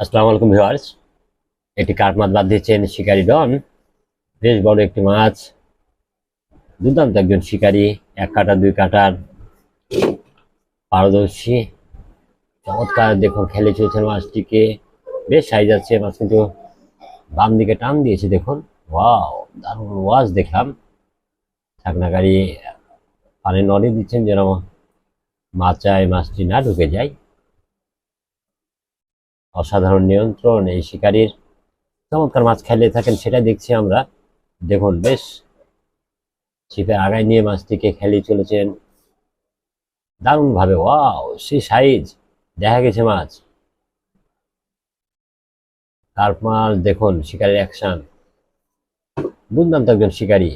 আসসালামু আলাইকুম ভিউয়ার্স। একটি কাঠ মাছ বাদ দিয়েছেন শিকারি ডন। বেশ বড় একটি মাছ। দুর্দান্ত একজন শিকারী। এক কাটা, দুই কাটার পারদর্শী। চমৎকার দেখুন, খেলে চলছেন মাছটিকে। বেশ সাইজ আছে, মাছ কিন্তু বাম দিকে টান দিয়েছে, দেখুন। ওয়াও দারুণ ওয়াজ দেখলাম। ঠাকনা গাড়ি পানি নড়ে দিচ্ছেন যেন মাচায় মাছটি না ঢুকে যায়। অসাধারণ নিয়ন্ত্রণ এই শিকারীর। চমৎকার মাছ খেলে থাকেন সেটা দেখছি আমরা। দেখুন, বেশ। ছিপে আগায় নিয়ে মাছটিকে খেলিয়ে চলেছেন। দারুণ ভাবে ওয়াও সেই সাইজ। দেখা গেছে মাছ। কার্প মাছ দেখুন, শিকারীর অ্যাকশন। দুর্দান্ত একজন শিকারী।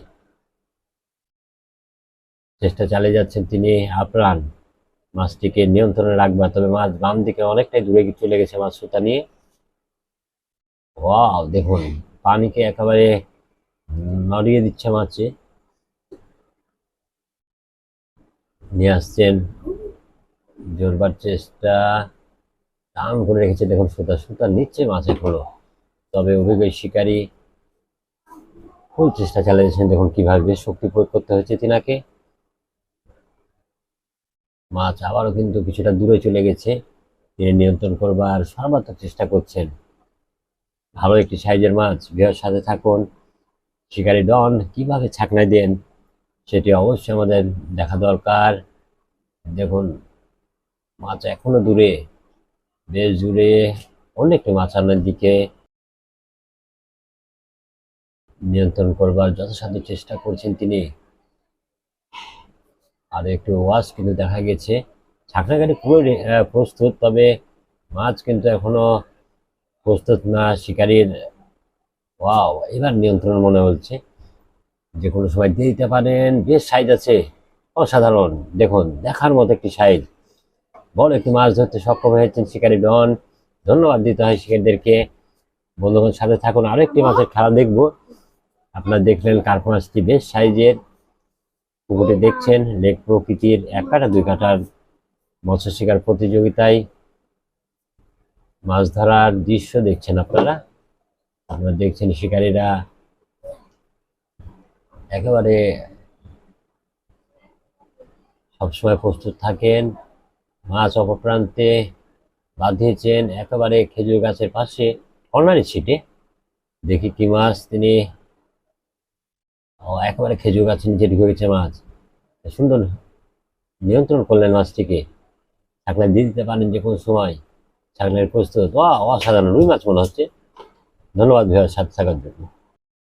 চেষ্টা চালিয়ে যাচ্ছেন তিনি, আপ্রাণ। মাছটিকে নিয়ন্ত্রণে রাখবে, তবে মাছ বাম দিকে অনেকটাই দূরে চলে গেছে মাছ সুতা নিয়ে। ওয়াও, দেখুন, পানিকে একেবারে নড়িয়ে দিচ্ছে মাছে। নিয়ে আসছেন জোরবার চেষ্টা, টান করে রেখেছে, দেখুন সুতা সুতা নিচ্ছে মাছের হলো তবে অভিজ্ঞ শিকারী ফুল চেষ্টা চালিয়েছেন দেখুন কীভাবে শক্তি প্রয়োগ করতে হয়েছে তিনাকে। মাছ আবারও কিন্তু কিছুটা দূরে চলে গেছে। তিনি নিয়ন্ত্রণ করবার সর্বাত্মক চেষ্টা করছেন। ভালো একটি সাইজের মাছ বিয়ের সাথে থাকুন। শিকারি ডন, কীভাবে ছাকনায় দেন, সেটি অবশ্যই আমাদের দেখা দরকার। দেখুন, মাছ এখনও দূরে বেশ দূরে অনেকটি মাছ আনার দিকে নিয়ন্ত্রণ করবার যথাসাধ্য চেষ্টা করছেন তিনি। আর একটু ওয়াশ কিন্তু দেখা গেছে। ছাকনা গাড়ি পুরো প্রস্তুত, তবে মাছ কিন্তু এখনও প্রস্তুত না, শিকারীর ওয়াও, এবার নিয়ন্ত্রণ মনে হচ্ছে। যে কোনো সময় দিয়ে দিতে পারেন, বেশ সাইজ আছে, অসাধারণ। দেখুন, দেখার মতো একটি সাইজ। বড় একটি মাছ ধরতে সক্ষম হয়েছেন শিকারী ডন। ধন্যবাদ দিতে হয় শিকারীদেরকে। বন্ধুগণ সাথে থাকুন, আরেকটি মাছের খেলা দেখব। আপনারা দেখলেন কার্প মাছটি বেশ সাইজের। পুকুরে দেখছেন, লেক প্রকৃতির এক কাটা, দুই কাটার মৎস্য শিকার প্রতিযোগিতায় মাছ ধরার দৃশ্য দেখছেন আপনারা। আপনারা দেখছেন শিকারীরা একেবারে সবসময় প্রস্তুত থাকেন, মাছ অপপ্রান্তে বাঁধিয়েছেন, একেবারে খেজুর গাছের পাশে কর্নারি ছিটে দেখি কি মাছ তিনি একেবারে খেজুর গাছের নিচে ঢুকে গেছে মাছ। সুন্দর নিয়ন্ত্রণ করলেন মাছটিকে। ছাকলায় দিয়ে দিতে পারেন যে কোনো সময়। ছাগলের প্রস্তুত। অসাধারণ। রুই মাছ মনে হচ্ছে। ধন্যবাদ ভাইয়ার সাথে থাকার জন্য।